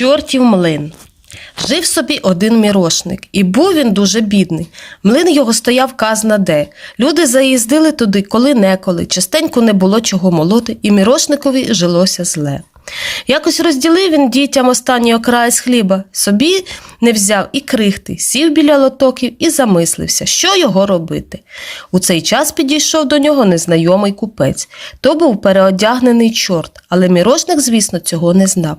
Чортів млин. Жив собі один мірошник, і був він дуже бідний. Млин його стояв казна де. Люди заїздили туди коли-неколи, частенько не було чого молоти, і мірошникові жилося зле. Якось розділив він дітям останній окрай з хліба, собі не взяв і крихти, сів біля лотоків і замислився, що його робити. У цей час підійшов до нього незнайомий купець. То був переодягнений чорт, але мірошник, звісно, цього не знав.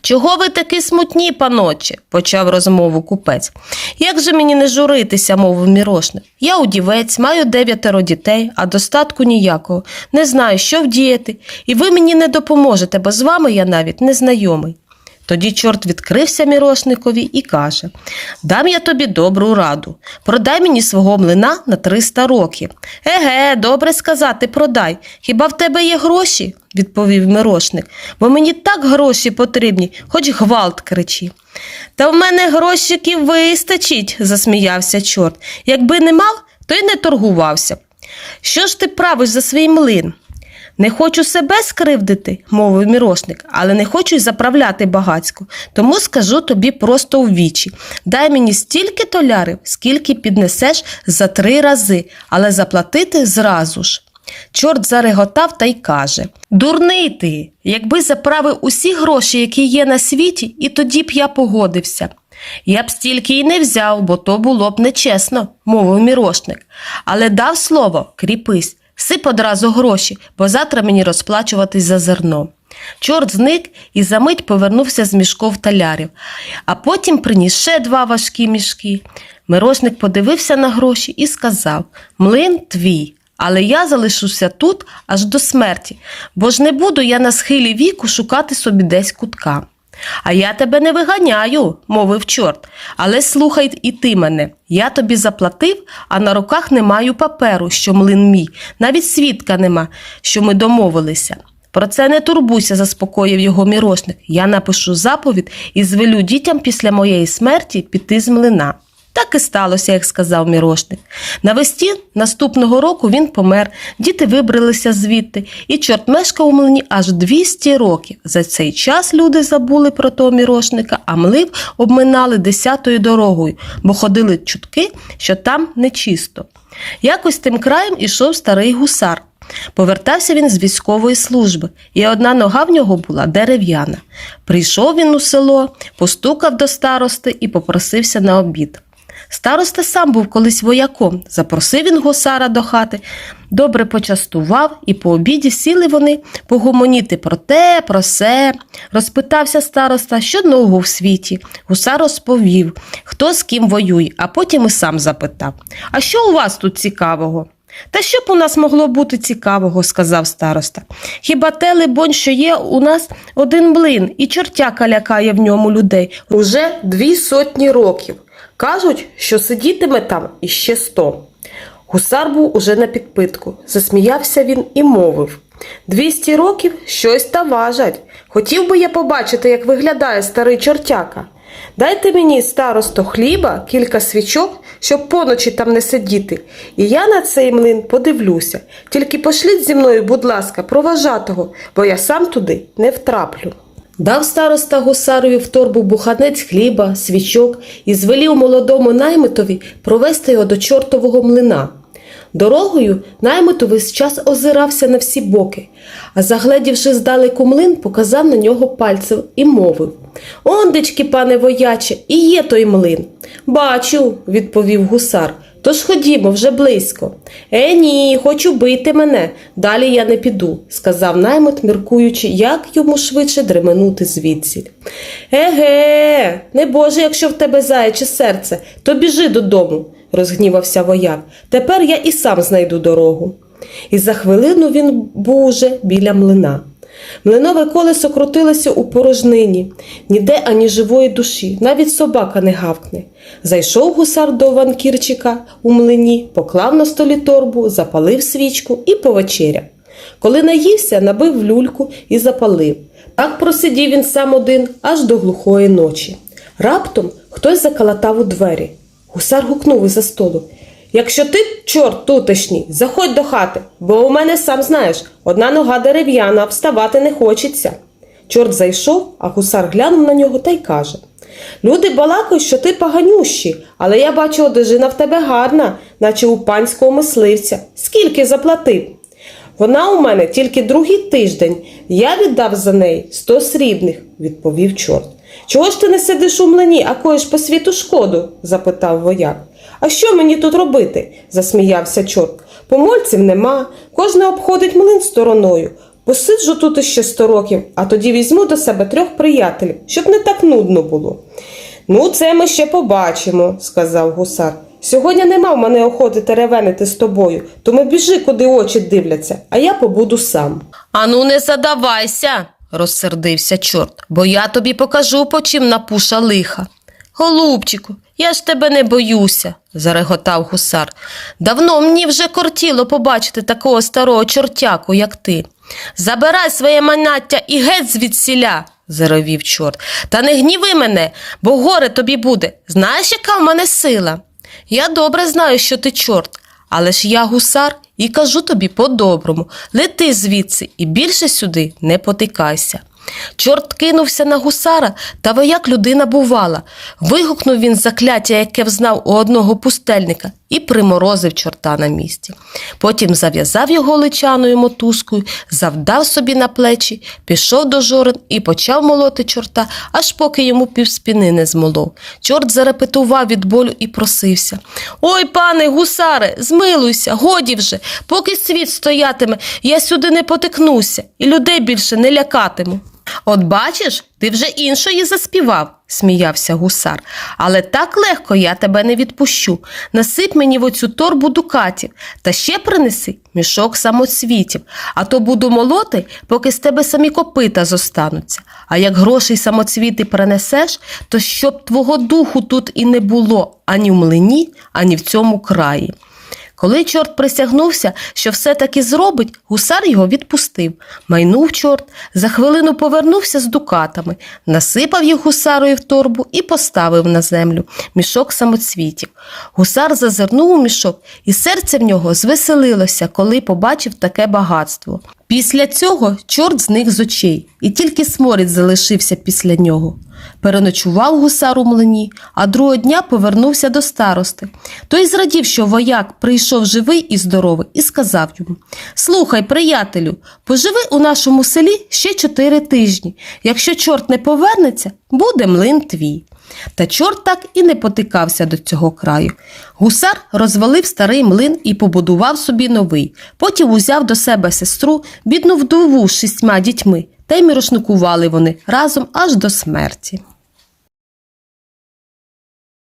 Чого ви такі смутні, паноче? почав розмову купець. Як же мені не журитися, мовив мірошник. Я удівець, маю дев'ятеро дітей, а достатку ніякого. Не знаю, що вдіяти, і ви мені не допоможете, бо з вами я навіть не знайомий. Тоді чорт відкрився мірошникові і каже: Дам я тобі добру раду. Продай мені свого млина на 300 років. Еге, добре сказати, продай. Хіба в тебе є гроші? відповів мирошник. Бо мені так гроші потрібні, хоч гвалт кричи. Та в мене грошиків вистачить, засміявся чорт. Якби не мав, то й не торгувався. Що ж ти правиш за свій млин? Не хочу себе скривдити, мовив мірошник, але не хочу й заправляти багацько. Тому скажу тобі просто у вічі. Дай мені стільки толярів, скільки піднесеш за три рази, але заплатити зразу ж. Чорт зареготав та й каже Дурний ти, якби заправив усі гроші, які є на світі, і тоді б я погодився. Я б стільки й не взяв, бо то було б нечесно, мовив мірошник. Але дав слово, кріпись, сип одразу гроші, бо завтра мені розплачуватись за зерно. Чорт зник і за мить повернувся з мішков талярів, а потім приніс ще два важкі мішки. Мирошник подивився на гроші і сказав Млин твій. Але я залишуся тут аж до смерті, бо ж не буду я на схилі віку шукати собі десь кутка. А я тебе не виганяю, мовив чорт. Але слухай і ти мене. Я тобі заплатив, а на руках не маю паперу, що млин мій, навіть свідка нема, що ми домовилися. Про це не турбуйся, заспокоїв його мірошник. Я напишу заповідь і звелю дітям після моєї смерті піти з млина. Так і сталося, як сказав мірошник. Навесті наступного року він помер, діти вибралися звідти, і чорт мешкав у млині аж 200 років. За цей час люди забули про того мірошника, а млив обминали десятою дорогою, бо ходили чутки, що там нечисто. Якось тим краєм ішов старий гусар. Повертався він з військової служби, і одна нога в нього була дерев'яна. Прийшов він у село, постукав до старости і попросився на обід. Староста сам був колись вояком, запросив він гусара до хати, добре почастував, і по обіді сіли вони погомоніти про те, про се. Розпитався староста, що нового в світі. Гусар розповів, хто з ким воює, а потім і сам запитав: А що у вас тут цікавого? Та що б у нас могло бути цікавого, сказав староста. Хіба те, либонь, що є у нас один блин, і чортяка лякає в ньому людей уже дві сотні років. Кажуть, що сидітиме там іще сто. Гусар був уже на підпитку. Засміявся він і мовив Двісті років щось та важать. Хотів би я побачити, як виглядає старий чортяка. Дайте мені, старосто, хліба, кілька свічок, щоб поночі там не сидіти. І я на цей млин подивлюся. Тільки пошліть зі мною, будь ласка, проважатого, бо я сам туди не втраплю. Дав староста гусарові в торбу буханець хліба, свічок і звелів молодому наймитові провести його до чортового млина. Дорогою наймит увесь час озирався на всі боки, а загледівши здалеку млин, показав на нього пальцем і мовив Ондечки, пане вояче, і є той млин. Бачу, відповів гусар. Тож ходімо вже близько. Е, ні, хочу бити мене. Далі я не піду, сказав наймит, міркуючи, як йому швидше дременути звідсіль. Еге, не боже, якщо в тебе заяче серце, то біжи додому, розгнівався вояк. Тепер я і сам знайду дорогу. І за хвилину він був уже біля млина. Млинове колесо крутилося у порожнині, ніде ані живої душі, навіть собака не гавкне. Зайшов гусар до ванкірчика у млині, поклав на столі торбу, запалив свічку і повечеряв. Коли наївся, набив люльку і запалив. Так просидів він сам один аж до глухої ночі. Раптом хтось закалатав у двері. Гусар гукнув із за столу. Якщо ти, чорт тутешній, заходь до хати, бо у мене сам знаєш, одна нога дерев'яна, вставати не хочеться. Чорт зайшов, а гусар глянув на нього та й каже: Люди балакають, що ти поганющий, але я бачу, одежина в тебе гарна, наче у панського мисливця. Скільки заплатив? Вона у мене тільки другий тиждень. Я віддав за неї сто срібних, відповів чорт. Чого ж ти не сидиш у млині, а коїш по світу шкоду? запитав вояк. А що мені тут робити? засміявся чорт. Помольців нема, кожен обходить млин стороною. Посиджу тут іще сто років, а тоді візьму до себе трьох приятелів, щоб не так нудно було. Ну, це ми ще побачимо, сказав гусар. Сьогодні нема в мене охоти теревенити з тобою, тому біжи, куди очі дивляться, а я побуду сам. Ану, не задавайся, розсердився чорт, бо я тобі покажу, по чим напуша лиха. Голубчику, я ж тебе не боюся, зареготав гусар. Давно мені вже кортіло побачити такого старого чортяку, як ти. Забирай своє маняття і геть звідсіля, заревів чорт. Та не гніви мене, бо горе тобі буде. Знаєш, яка в мене сила? Я добре знаю, що ти чорт, але ж я гусар і кажу тобі по-доброму. Лети звідси і більше сюди не потикайся. Чорт кинувся на гусара, та вояк людина бувала. Вигукнув він закляття, яке взнав у одного пустельника, і приморозив чорта на місці. Потім зав'язав його личаною мотузкою, завдав собі на плечі, пішов до жорен і почав молоти чорта, аж поки йому півспіни не змолов. Чорт зарепетував від болю і просився. Ой, пане гусаре, змилуйся, годі вже, поки світ стоятиме, я сюди не потикнуся і людей більше не лякатиму. От бачиш, ти вже іншої заспівав, сміявся гусар. Але так легко я тебе не відпущу. Насип мені в оцю торбу дукатів та ще принеси мішок самоцвітів, а то буду молоти, поки з тебе самі копита зостануться. А як грошей самоцвіти принесеш, то щоб твого духу тут і не було ані в млині, ані в цьому краї. Коли чорт присягнувся, що все таки зробить, гусар його відпустив. Майнув чорт, за хвилину повернувся з дукатами, насипав їх гусарою в торбу і поставив на землю мішок самоцвітів. Гусар зазирнув у мішок, і серце в нього звеселилося, коли побачив таке багатство. Після цього чорт зник з очей, і тільки сморід залишився після нього. Переночував гусар у млині, а другого дня повернувся до старости. Той зрадів, що вояк прийшов живий і здоровий, і сказав йому: Слухай, приятелю, поживи у нашому селі ще чотири тижні. Якщо чорт не повернеться, буде млин твій. Та чорт так і не потикався до цього краю. Гусар розвалив старий млин і побудував собі новий. Потім узяв до себе сестру, бідну вдову з шістьма дітьми, та й мірошникували вони разом аж до смерті.